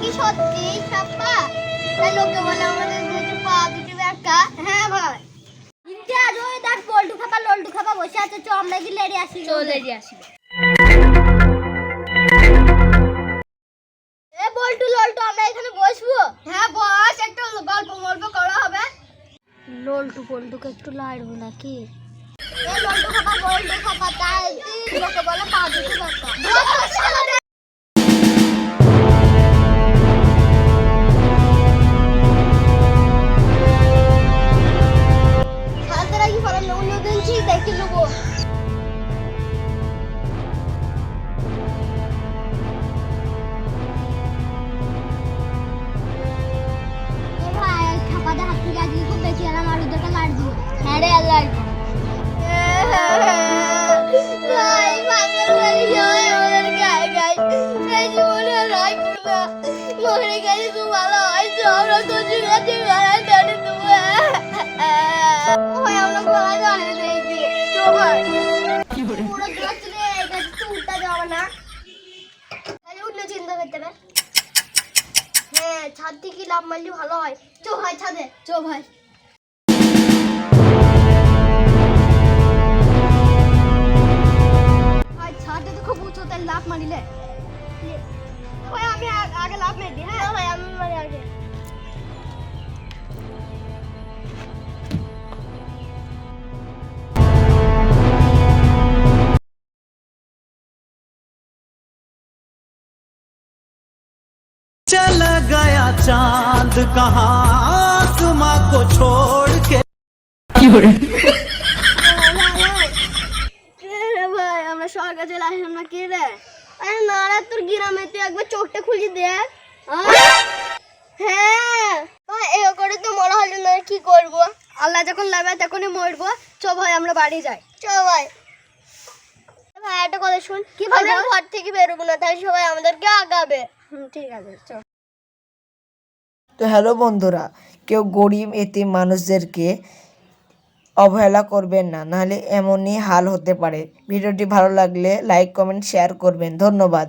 কি সত্যি? ছাপ্পা তাই লোকে বলে আমাদের দুটো পা দুটো ব্যাকা হ্যাঁ ভাই। ওই দেখ খাপা লল্টু খাপা বসে আছে চ আমরা কি লেডি আসি চলে দিয়ে আসবে এ বল্টু লল্টু আমরা এখানে বসবো? হ্যাঁ বস একটু গল্প গল্প করা হবে। লল্টু পল্টুকে একটু লাড়বো নাকি? এ লল্টু খাপা বল্টু খাপা তাই লোকে বলে পা দুটো ব্যাকা গায়ে সেই জীবনে রাখব না। মরে গেলে খুব ভালো হয়, তো আমরা তো যুগাতে গলায় ছাদ থেকে লাভ মারলে ভালো হয়। চো ভাই ছাদে। চো ভাই। ছাদে তো খুব উঁচু তাই লাভ মারিলে ভাই আমি আগে লাভ মেরে দিই হ্যাঁ चांद कहाँ आसमां को छोड़ के রে ভাই আমরা সরকার চলে আসলাম না কি রে আরে না রে তোর গ্রামে তুই একবার চোখটা খুলে দেখ হ্যাঁ ভাই এ করে তো মরা হলো না কি করব আল্লাহ যখন লাগায় তখনই মরবো চ ভাই আমরা বাড়ি যাই চ ভাই ভাই একটা কথা শুন কি ভাই আমরা ঘর থেকে বেরোবো না তাই সবাই আমাদেরকে আগাবে হুম ঠিক আছে চ তো হ্যালো বন্ধুরা, কেউ গরিব এতে মানুষদেরকে অবহেলা করবেন না, নাহলে এমনই হাল হতে পারে। ভিডিওটি ভালো লাগলে লাইক কমেন্ট শেয়ার করবেন। ধন্যবাদ।